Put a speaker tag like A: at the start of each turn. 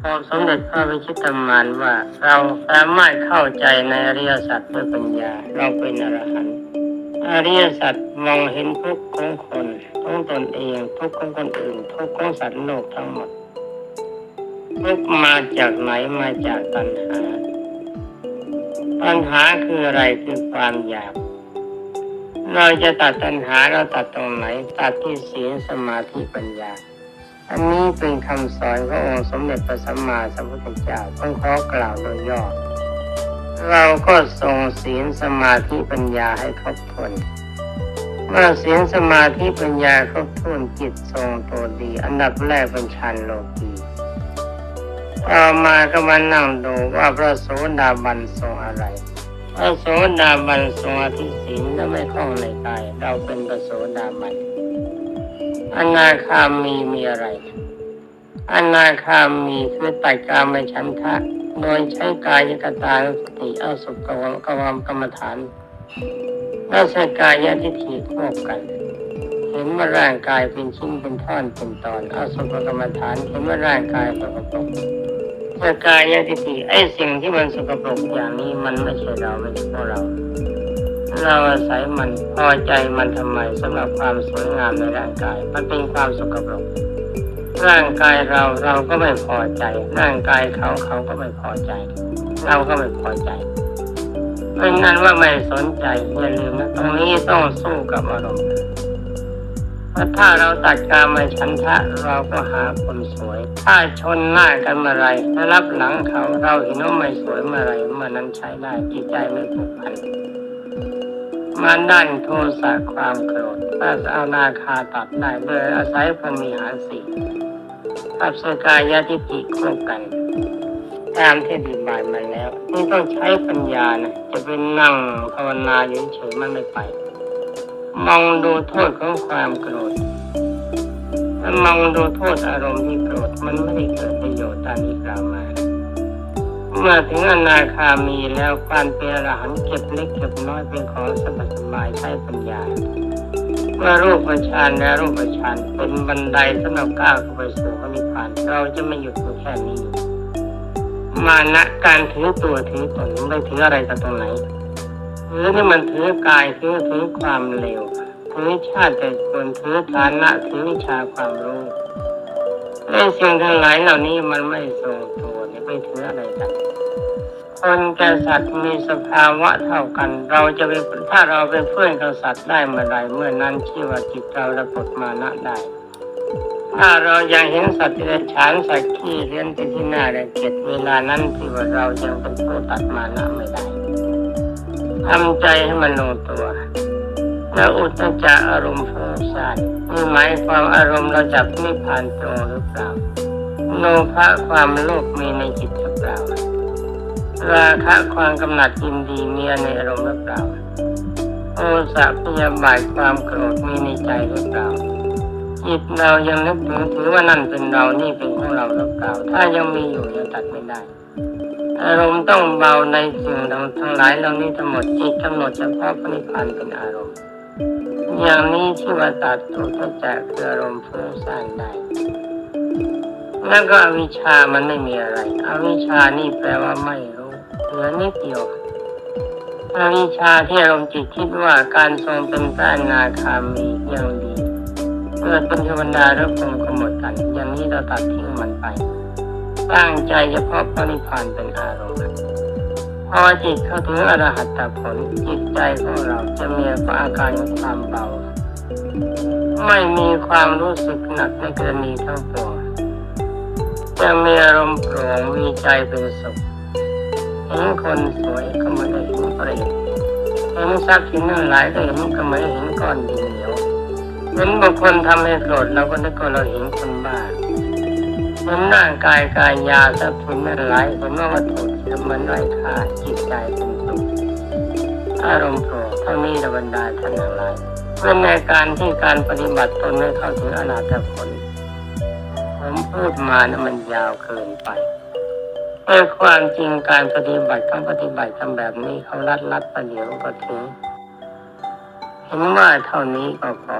A: พอสมเด็จพระวิชิตามานว่า เราสามารถเข้าใจในอริยสัจด้วยปัญญา เราเป็นอรหันต์อริยสัจมองเห็นทุกข์ของคนของตนเองทุกข์ของคนอื่นทุกข์ของสัตว์โลกทั้งหมดทุกมาจากไหนมาจากตัณหา ตัณหาคืออะไรคือความอยาก เราจะตัดตัณหาเราตัดตรงไหน ตัดที่ศีลสมาธิปัญญา อันนี้เป็นคำสอนขององค์สมเด็จพระสัมมาสัมพุทธเจ้าต้องขอกล่าวโดยย่อ เราก็ทรงศีลสมาธิปัญญาให้ครบถ้วนเมื่อศีลสมาธิปัญญาครบถ้วนจิตทรงตัวดี อันดับแรกเป็นฌานโลกีต่อมาก็มานั่งดูว่าพระโสดาบันทรงอะไรพระโสดาบันทรงอธิศีลและไม่คล้องในกาย เราเป็นพระโสดาบัน อนาคามีมีอะไร อนาคามีคือตัดกามฉันทะโดยใช้กายกตาสติเอาสุกวมกวามกรรมฐานและสกายทิฏฐิควบกัน เห็นว่าร่างกายเป็นชิ้นเป็นท่อนเป็นตอนเอาสุกกรรมฐานเห็นว่าร่างกายสกปรกสกายทิฏฐิไอ้สิ่งที่มันสกปรกอย่างนี้มันไม่ใช่เราไม่ใช่พวกเรา เราอาศัยมันพอใจมันทำไมสำหรับความสวยงามในร่างกาย มันเป็นความสกปรกร่างกายเราเราก็ไม่พอใจ ร่างกายเขาเขาก็ไม่พอใจ เราก็ไม่พอใจเพราะนั้นว่าไม่สนใจอย่าลืมนะตรงนี้ต้องสู้กับอารมณ์เพราะถ้าเราตัดการมาชันทะเราก็หาคนสวย ถ้าชนหน้ากันเมื่อไรถ้ารับหลังเขาเราเห็นว่าไม่สวยเมื่อไรเมื่อนั้นใช้ได้จิตใจไม่ผูกพัน มาด้านโทสะความโกรธถ้าเอานาคาตัดได้โดยอาศัยพรมีหาสีกับสกายทิฏฐิควบกัน ตามที่อธิบายมาแล้วนี่ต้องใช้ปัญญานะจะเป็นนั่งภาวนาอยู่เฉยๆมันไม่ไป มองดูโทษของความโกรธถ้ามองดูโทษอารมณ์ที่โกรธมันไม่ได้เกิดประโยชน์ตามที่กล่าวมา เมื่อถึงอนาคามีแล้วการเป็นอรหันต์เก็บเล็กเก็บน้อยเป็นของสบายสบายใช้ปัญญาเมื่อรูปประชานและรูปประชานเป็นบันไดสำหรับก้าวเข้าไปสู่พระนิพพานเราจะไม่หยุดเพียงแค่นี้ มานะการถือตัวถือตนไม่ถืออะไรกันตรงไหนถือนี่มันถือกายถือถือความเลวถือชาติแต่คนถือฐานะถือวิชาความรู้ ในสิ่งทั้งหลายเหล่านี้มันไม่ทรงตัวเนี่ยไปถืออะไรกัน คนกับสัตว์มีสภาวะเท่ากัน เราจะไปถ้าเราเป็นเพื่อนกับสัตว์ได้เมื่อไรเมื่อนั้นชื่อว่าจิตเราระกดมานะได้ ถ้าเรายังเห็นสัตว์ที่ฉานสัตว์ขี้เลี้ยนไปที่หน้าและเกียดเวลานั้นที่ว่าเรายังเป็นผู้ตัดมานะไม่ได้ทำใจให้มันลงตัว แล้วอุตจาอารมณ์ฟุ้งซ่านนี่หมายความอารมณ์เราจับนิพพานตรงหรือเปล่า โนภะความโลภมีในจิตหรือเปล่า ราคะความกำหนัดยินดีมีในอารมณ์หรือเปล่า โอสะพยาบาทความโกรธมีในใจหรือเปล่าจิตเรายังนึกถึงถือว่านั่นเป็นเรา นี่เป็นของเราหรือเปล่า ถ้ายังมีอยู่ยังตัดไม่ได้ อารมณ์ต้องเบาในสิ่งทั้งหลายเหล่านี้ทั้งหมดจิตกำหนดเฉพาะพระนิพพานเป็นอารมณ์ อย่างนี้ที่ว่าตัดทุกข์จากคืออารมณ์ฟุ้งซ่านได้แล้วก็อวิชามันไม่มีอะไร อวิชานี่แปลว่าไม่รู้เหลือนิดเดียวอวิชาที่อารมณ์จิตคิดว่าการทรงเป็นพระอนาคามีอยังดีเกิดเป็นเทวดาแล้วคงขมดกัน อย่างนี้เราตัดทิ้งมันไปตั้งใจเฉพาะพระนิพพานเป็นอารมณ์ พอจิตเข้าถึงอรหัตผลจิตใจของเราจะมีอาการความเบา ไม่มีความรู้สึกหนักในกรณีทั้งปวงจะมีอารมณ์โปร่งมีใจเป็นสุขเห็นคนสวยก็ไม่ได้เห็นเปรตเห็นทรัพย์สินทั้งหลายก็เห็นก็ไม่เห็นก้อนดินเหนียวเห็นบุคคลทำให้โกรธเราก็นึกว่าเราเห็นคนบ้า เห็นร่างกายกายยาทรัพย์สินทั้งหลายเห็นว่าวัตถุที่มันไร้ค่าจิตใจเป็นสุขอารมณ์โปร่งเท่านี้ระบรรดาท่านทั้งหลายเป็นในการที่การปฏิบัติตนให้เข้าถึงอนาถผลผมพูดมานะมันยาวเกินไปแต่ความจริงการปฏิบัติต้องปฏิบัติทำแบบนี้เขารัดรัดประเดี๋ยวก็ถึงเห็นว่าเท่านี้ก็พอ